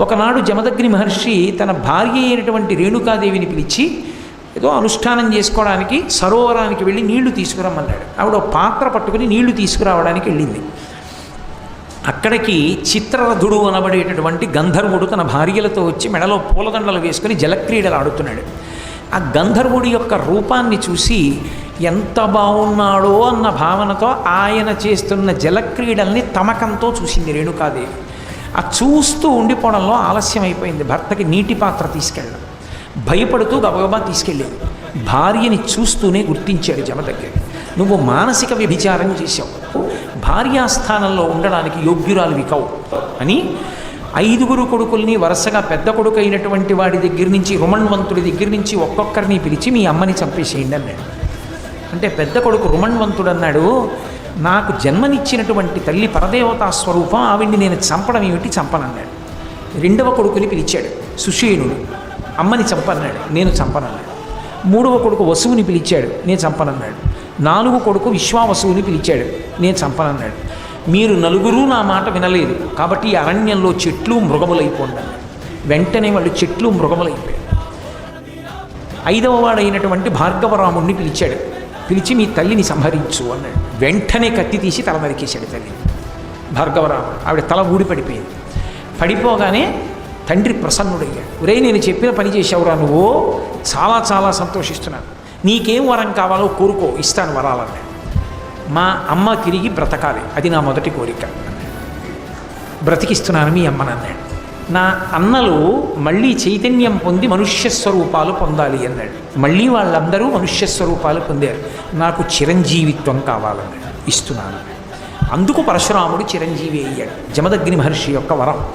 ఒకనాడు జమదగ్ని మహర్షి తన భార్య అయినటువంటి రేణుకాదేవిని పిలిచి ఏదో అనుష్ఠానం చేసుకోవడానికి సరోవరానికి వెళ్ళి నీళ్ళు తీసుకురమ్మన్నాడు. ఆవిడ పాత్ర పట్టుకుని నీళ్ళు తీసుకురావడానికి వెళ్ళింది. అక్కడికి చిత్రరథుడు అనబడేటటువంటి గంధర్వుడు తన భార్యలతో వచ్చి మెడలో పూలదండలు వేసుకుని జలక్రీడలు ఆడుతున్నాడు. ఆ గంధర్వుడి యొక్క రూపాన్ని చూసి ఎంత బాగున్నాడో అన్న భావనతో ఆయన చేస్తున్న జలక్రీడల్ని తమకంతో చూసింది రేణుకాదేవి. ఆ చూస్తూ ఉండిపోవడంలో ఆలస్యం అయిపోయింది. భర్తకి నీటి పాత్ర తీసుకెళ్ళడం. భయపడుతూ గబగబా తీసుకెళ్ళాడు భార్యని చూస్తూనే గుర్తించాడు జమదగ్ని నువ్వు మానసిక వ్యభిచారం చేశావు. భార్యాస్థానంలో ఉండడానికి యోగ్యురాలు కావు అని ఐదుగురు కొడుకుల్ని వరుసగా పెద్ద కొడుకు అయినటువంటి వాడి దగ్గర నుంచి రుమణ్వంతుడి దగ్గర నుంచి ఒక్కొక్కరిని పిలిచి మీ అమ్మని చంపేసేయండి అన్నాడు. అంటే పెద్ద కొడుకు రుమణ్వంతుడు అన్నాడు నాకు జన్మనిచ్చినటువంటి తల్లి పరదేవతా స్వరూపం ఆవిడ్ని నేను చంపడం ఏమిటి? చంపనన్నాడు. రెండవ కొడుకుని పిలిచాడు. సుషేణుడు అమ్మని చంపన్నాడు నేను చంపనన్నాడు. మూడవ కొడుకు వసువుని పిలిచాడు. నేను చంపనన్నాడు. నాలుగు కొడుకు విశ్వావసువుని పిలిచాడు. నేను చంపనన్నాడు. మీరు నలుగురు నా మాట వినలేదు. కాబట్టి అరణ్యంలో చెట్లు మృగములైపోండి వెంటనే వాళ్ళు చెట్లు మృగములైపోయారు. ఐదవ వాడైనటువంటి భార్గవరాముణ్ణి పిలిచాడు. పిలిచి మీ తల్లిని సంహరించు అన్నాడు. వెంటనే కత్తి తీసి తల నరికేశాడు తల్లి. భార్గవరాముడు ఆవిడ తల ఊడి పడిపోయింది. పడిపోగానే తండ్రి ప్రసన్నుడయ్యాడు. ఒరే నేను చెప్పిన పని చేసావురా నువ్వు? చాలా చాలా సంతోషిస్తున్నాను. నీకేం వరం కావాలో కోరుకో ఇస్తాను వరాలన్నాడు. మా అమ్మ తిరిగి బ్రతకాలి. అది నా మొదటి కోరిక బ్రతికిస్తున్నాను మీ అమ్మనన్నాడు నా అన్నలు మళ్ళీ చైతన్యం పొంది మనుష్య స్వరూపాలు పొందాలి అన్నాడు. మళ్ళీ వాళ్ళందరూ మనుష్య స్వరూపాలు పొందారు. నాకు చిరంజీవిత్వం కావాలన్నాడు. ఇస్తున్నాను. అందుకు పరశురాముడు చిరంజీవి అయ్యాడు. జమదగ్ని మహర్షి యొక్క వరం.